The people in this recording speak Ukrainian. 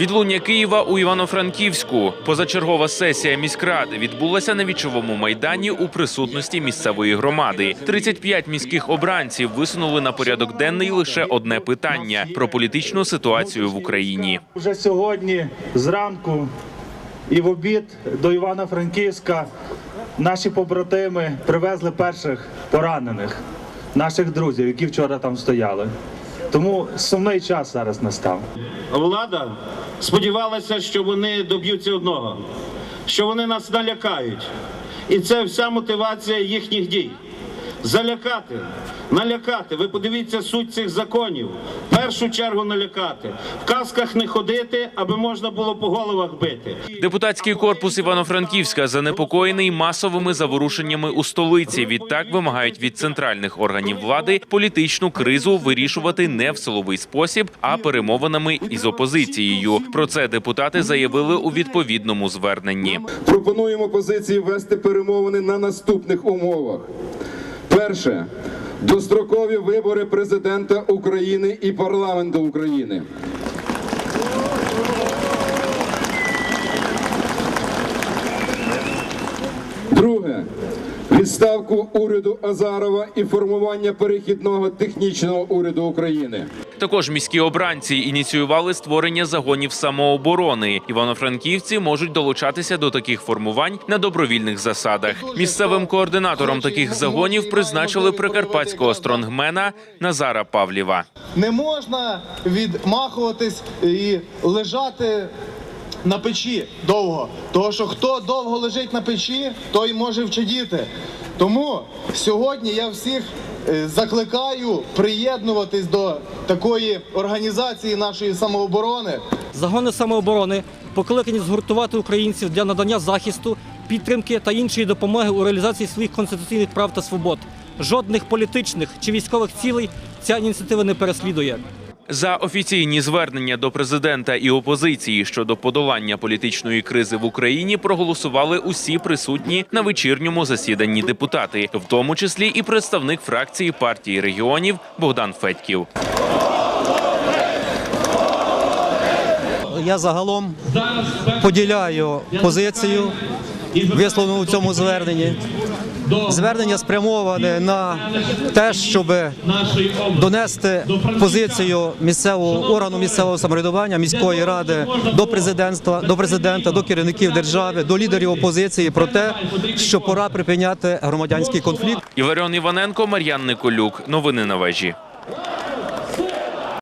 Відлуння Києва у Івано-Франківську. Позачергова сесія міськради відбулася на вічовому майдані у присутності місцевої громади. 35 міських обранців висунули на порядок денний лише одне питання про політичну ситуацію в Україні. Вже сьогодні зранку і в обід до Івано-Франківська наші побратими привезли перших поранених, наших друзів, які вчора там стояли. Тому сумний час зараз настав. Влада сподівалася, що вони доб'ються одного, що вони нас налякають. І це вся мотивація їхніх дій. Залякати, налякати. Ви подивіться суть цих законів. В першу чергу налякати. В казках не ходити, аби можна було по головах бити. Депутатський корпус Івано-Франківська занепокоєний масовими заворушеннями у столиці. Відтак вимагають від центральних органів влади політичну кризу вирішувати не в силовий спосіб, а перемовинами із опозицією. Про це депутати заявили у відповідному зверненні. Пропонуємо позиції вести перемовини на наступних умовах. Перше дострокові вибори президента України і парламенту України. Друге відставку уряду Азарова і формування перехідного технічного уряду України. Також міські обранці ініціювали створення загонів самооборони. Івано-франківці можуть долучатися до таких формувань на добровільних засадах. Місцевим координатором таких загонів призначили прикарпатського стронгмена Назара Павлєва. Не можна відмахуватись і лежати на печі довго. Тому що хто довго лежить на печі, той може вчадіти. Тому сьогодні я всіх закликаю приєднуватись до такої організації нашої самооборони. Загони самооборони покликані згуртувати українців для надання захисту, підтримки та іншої допомоги у реалізації своїх конституційних прав та свобод. Жодних політичних чи військових цілей ця ініціатива не переслідує. За офіційні звернення до президента і опозиції щодо подолання політичної кризи в Україні проголосували усі присутні на вечірньому засіданні депутати, в тому числі і представник фракції партії регіонів Богдан Федьків. Я загалом поділяю позицію, висловлену у цьому зверненні. Звернення спрямоване на те, щоб донести позицію місцевого органу місцевого самоврядування міської ради до президентства, до президента, до керівників держави, до лідерів опозиції про те, що пора припиняти громадянський конфлікт. Іваріон Іваненко, Мар'ян Николюк. Новини на вежі.